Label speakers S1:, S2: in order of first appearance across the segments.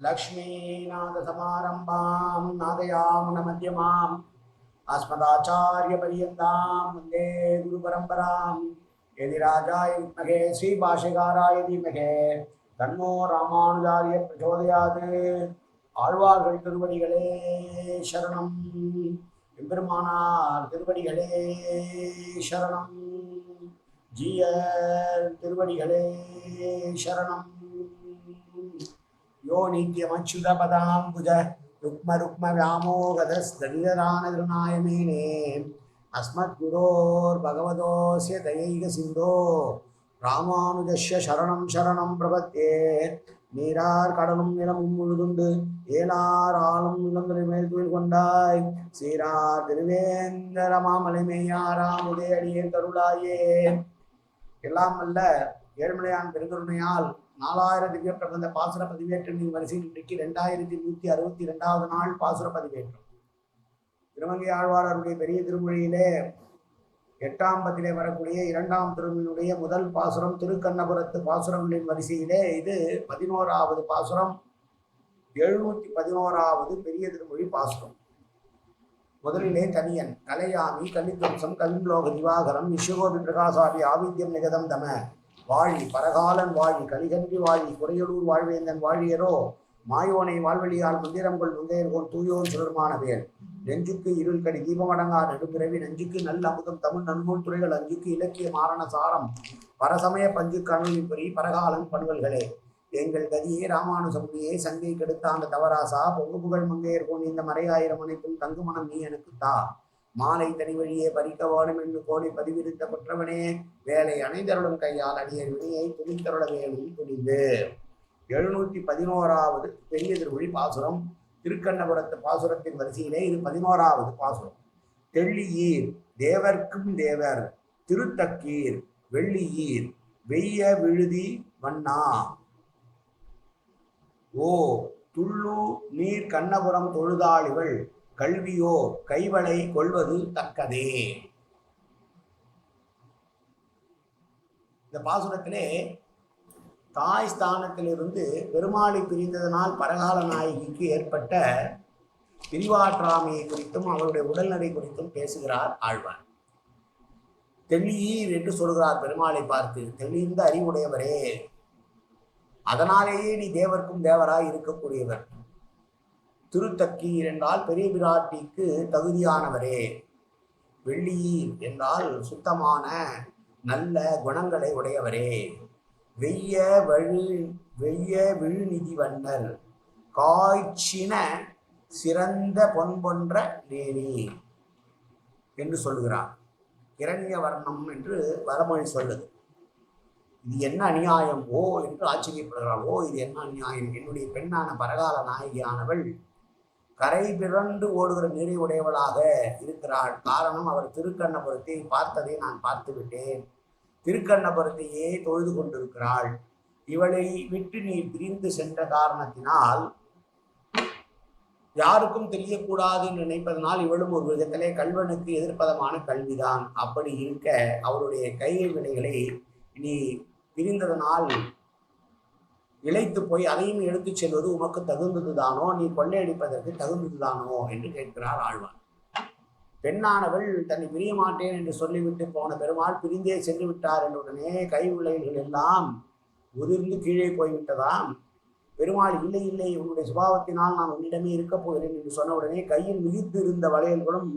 S1: लक्ष्मीनाथसमारम्भां नादयामुनमध्यमाम् अस्मदाचार्यपर्यन्तां वन्दे गुरुपरम्परां यदि राजाय विद्महे श्रीभाष्यकाराय धीमहे தன்னோ ராமானுஜாரிய பிரச்சோதயாது ஆழ்வார்கள் திருவடிகளே சரணம் எம்பெருமானார் திருவடிகளே சரணம் ஜீயர் திருவடிகளே சரணம் யோ நித்யமச்சுதபதாம்புஜ ருக்ம ருக்ம வியாமோகதஸ்தரிதரான திருநாயமேனே அஸ்மத்குரோர் பகவதோஸ்ய தயைக சிந்தோ ராமானுஜஸ்ய சரணம் சரணம் பிரபத்தே நீரார் கடலும் நிலமும் முழுதுண்டு ஏலார் ஆளும் இளந்துரை மேல் கொண்டாய் சீரார் திருவேந்தர மாமலை மெய்யாராம் உதயடியே தருளாயே எல்லாம் அல்ல ஏழ்மலையான் பெருங்கருணையால் நாலாயிரம் திவ்ய பிரபந்த பாசுர பதிவேற்றங்களின் வரிசையில் இன்றைக்கு ரெண்டாயிரத்தி நூற்றி அறுபத்தி ரெண்டாவது நாள் பாசுர பதிவேற்றம். திருமங்கை ஆழ்வாரருடைய பெரிய திருமொழியிலே எட்டாம் பதிலே வரக்கூடிய இரண்டாம் திருமணியுடைய முதல் பாசுரம் திருக்கண்ணபுரத்து பாசுரங்களின் வரிசையிலே இது பதினோராவது பாசுரம் எழுநூத்தி பதினோராவது பெரிய திருமொழி பாசுரம். முதலிலே தனியன் கலையாமி கலித்வம்சம் கலிம்லோக திவாகரம் விஸ்வகோபி பிரகாசாபி ஆவித்யம் நிகதம் தம வாழி பரகாலன் வாழி கலிகன்றி வாழி குறையலூர் வாழ்வேந்தன் வாழியரோ மாயோனை வாழ்வழியால் மந்திரங்கள் முந்தையர்கோள் தூயோன் சுடர்மானவேல் நெஞ்சுக்கு இருள் கடி தீபமடங்கா நடுப்பிறவி நெஞ்சுக்கு நல்ல அமுதம் தமிழ் நன்மூல் துறைகள் அஞ்சுக்கு இலக்கிய மாரண சாரம். பரசமய பஞ்சு கணொலி புரி பரகாலன் பண்பல்களே. எங்கள் கதியே ராமானுசமுனியே சங்கை கெடுத்தாண்ட தவராசா பொங்கு புகழ் மங்கையர் போன் இந்த மறையாயிரம் அனைத்தும் தங்குமணம் நீ எனக்கு தா. மாலை தனி வழியே பறிக்க வேணும் என்று கோடி பதிவிருத்த குற்றவனே வேலை அணைந்தருளும் கையால் அடிய வினையை துணித்தருள வேணும் துணிந்து. எழுநூத்தி பதினோராவது பெரிய திருமொழி பாசுரம். திருக்கண்ணபுரத்து பாசுரத்தின் வரிசையிலே இது பதினோராவது பாசுரம். தெள்ளியீர் தேவர்க்கும் தேவர் திருத்தக்கீர் வெள்ளியீர் வெய்ய விழுதி வண்ணா ஓ துள்ளு நீர் கண்ணபுரம் தொழுதாளிகள் கல்வியோ கைவளை கொள்வது தக்கதே. இந்த பாசுரத்திலே தாய் ஸ்தானத்திலிருந்து பெருமாளை பிரிந்ததனால் பரகால நாயகிக்கு ஏற்பட்ட பிரிவாற்றாமையை குறித்தும் அவருடைய உடல்நிலை குறித்தும் பேசுகிறார் ஆழ்வார். தெளியீர் என்று சொல்கிறார் பெருமாளை பார்த்து தெளிந்த அறிவுடையவரே அதனாலேயே நீ தேவர்க்கும் தேவராய் இருக்கக்கூடியவர். திருத்தக்கீர் என்றால் பெரிய பிராட்டிக்கு தகுதியானவரே. வெள்ளியீர் என்றால் சுத்தமான நல்ல குணங்களை உடையவரே. வெய்ய வழு வெய்ய விழுநிதி வண்ணர் காய்ச்சின சிறந்த பொன்பொன்ற நேரி என்று சொல்லுகிறார். இரண்ய வர்ணம் என்று வரமொழி சொல்லுது. இது என்ன அநியாயம்? ஓ என்று ஆச்சரியப்படுகிறாள். ஓ இது என்ன அநியாயம்? என்னுடைய பெண்ணான பரகால நாயகியானவள் கரை பிறண்டு ஓடுகிற நீரை உடையவளாக இருக்கிறாள். காரணம் அவர் திருக்கண்ணபுரத்தை பார்த்ததை நான் பார்த்து விட்டேன் திருக்கண்ணபுரத்தையே தொழுது கொண்டிருக்கிறாள். இவளை விட்டு நீ பிரிந்து சென்ற காரணத்தினால் யாருக்கும் தெரியக்கூடாது என்று நினைப்பதனால் இவளும் ஒரு விதத்திலே கல்வனுக்கு எதிர்ப்பதமான கல்விதான். அப்படி இருக்க அவருடைய கைவினைகளை வினைகளை நீ பிரிந்ததனால் இழைத்து போய் அதையும் எடுத்துச் செல்வது உமக்கு தகுந்ததுதானோ? நீ கொள்ளையடிப்பதற்கு தகுந்ததுதானோ? என்று கேட்கிறார் ஆழ்வார் பெண்ணானவள் தன்னை பிரிய மாட்டேன் என்று சொல்லிவிட்டு போன பெருமாள் பிரிந்தே சென்று விட்டார் என்ற உடனே கை விளைவுகள் எல்லாம் உதிர்ந்து கீழே போய்விட்டதாம். பெருமாள் இல்லை இல்லை உன்னுடைய சுபாவத்தினால் நான் உன்னிடமே இருக்கப் போகிறேன் என்று சொன்ன உடனே கையில் மிதித்து இருந்த வளையல்களும்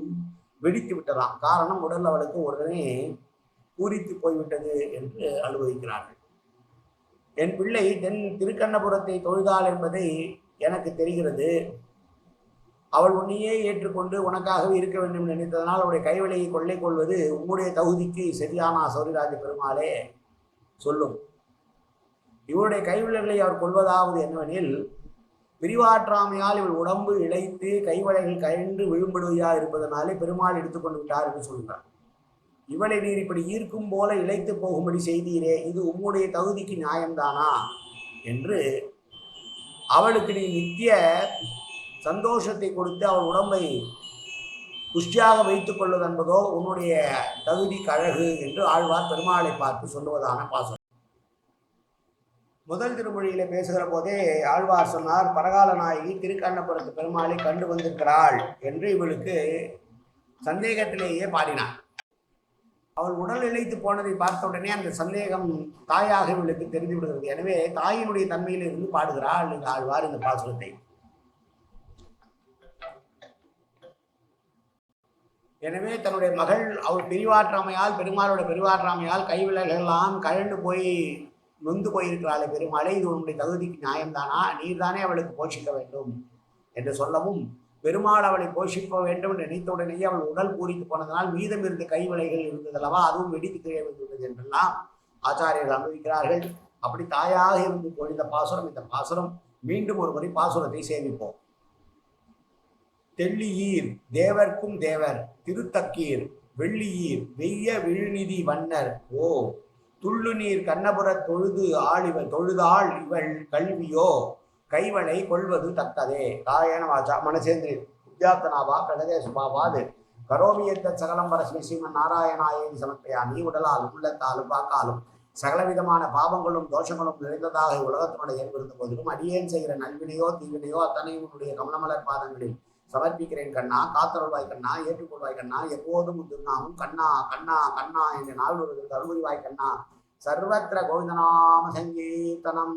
S1: வெடித்து விட்டதாம். காரணம் உடல் அவளுக்கு உடனே பூரித்து போய்விட்டது என்று அனுபவிக்கிறார்கள். என் பிள்ளை தென் திருக்கண்ணபுரத்தை தொழுதாள் என்பதை எனக்கு தெரிகிறது. அவள் உன்னையே ஏற்றுக்கொண்டு உனக்காகவே இருக்க வேண்டும் நினைத்ததனால் அவருடைய கைவிலையை கொள்ளை கொள்வது உம்முடைய தகுதிக்கு சரியான சௌரிராஜ பெருமாளே சொல்லும். இவருடைய கைவிளைகளை அவர் கொள்வதாவது என்னவெனில் பிரிவாற்றாமையால் இவள் உடம்பு இழைத்து கைவளைகள் கயன்று விழும்படுவையா இருப்பதனாலே பெருமாள் எடுத்துக்கொண்டு விட்டார் என்று சொல்கிறார். இவளை நீர் இப்படி ஈர்க்கும் போல இழைத்து போகும்படி செய்தீரே இது உம்முடைய தகுதிக்கு நியாயம்தானா? என்று அவளுக்கு நீ நித்திய சந்தோஷத்தை கொடுத்து அவள் உடம்பை புஷ்டியாக வைத்துக் கொள்வது என்பதோ உன்னுடைய தகுதி கழகு என்று ஆழ்வார் பெருமாளை பார்த்து சொல்லுவதான பாசம். முதல் திருமொழியில பேசுகிற போதே ஆழ்வார் சொன்னார் பரகால நாயகி திருக்கண்ணபுரத்து பெருமாளை கண்டு வந்திருக்கிறாள் என்று இவளுக்கு சந்தேகத்திலேயே பாடினார் அவள் உடல் இழைத்து போனதை பார்த்த உடனே அந்த சந்தேகம் தாயாக இவளுக்கு தெரிந்து விடுகிறது. எனவே தாயினுடைய தன்மையில் இருந்து பாடுகிறாள் என்று ஆழ்வார் இந்த பாசுரத்தை. எனவே தன்னுடைய மகள் அவள் பெரிவாற்றாமையால் பெருமாளோட பெருவாற்றாமையால் கைவிலகெல்லாம் கழண்டு போய் நொந்து போயிருக்கிறாளே பெருமாளே இது உன்னுடைய தகுதிக்கு நியாயம்தானா? நீர்தானே அவளுக்கு போஷிக்க வேண்டும் என்று சொல்லவும் பெருமாள் அவளை போஷிக்க வேண்டும் நினைத்தவுடனேயே அவள் உடல் பூரித்து போனதனால் மீதம் இருந்த கைவிளைகள் இருந்ததல்லவா அதுவும் வெடித்து கீழே வந்துள்ளது என்றெல்லாம் ஆச்சாரியர்கள் அனுபவிக்கிறார்கள். அப்படி தாயாக இருந்து பொழிந்த பாசுரம் இந்த பாசுரம் மீண்டும் ஒரு முறை பாசுரத்தை சேமிப்போம். தெள்ளியீர் தேவர்க்கும் தேவர் திருத்தக்கீர் வெள்ளியீர் வெய்ய விழுநிதி வண்ணர் ஓ துள்ளு நீர் கண்ணபுர தொழுது ஆளிவள் தொழுதாள் இவள் கல்வியோ கைவனை கொள்வது தக்கதே. காயன வாச்சா மனசேந்திரி வித்யார்த்தனாவா கடதே சுபாவாது கரோமியத்த சகலம் பரஸ்மி ஸ்ரீமன் நாராயணாயேதி சமர்ப்பயாமி உடலாலும் உள்ளத்தாலும் வாக்காலும் சகலவிதமான பாவங்களும் தோஷங்களும் நிறைந்ததாக உலகத்தினுடைய ஏற்படுத்தும் போதிலும் அடியேன் செய்கிற நல்வினையோ தீவினையோ அத்தனையும் உன்னுடைய கமலமலர் பாதங்களில் சமர்ப்பிக்கிறேன் கண்ணா காத்தருள்வாய் கண்ணா ஏற்றுக்கொள்வாய் கண்ணா எப்போதும் திருநாமும் கண்ணா கண்ணா கண்ணா என்ற நாள் ஒரு அருள்வாய் கண்ணா. சர்வத்திர கோவிந்தநாம சங்கீர்த்தனம்.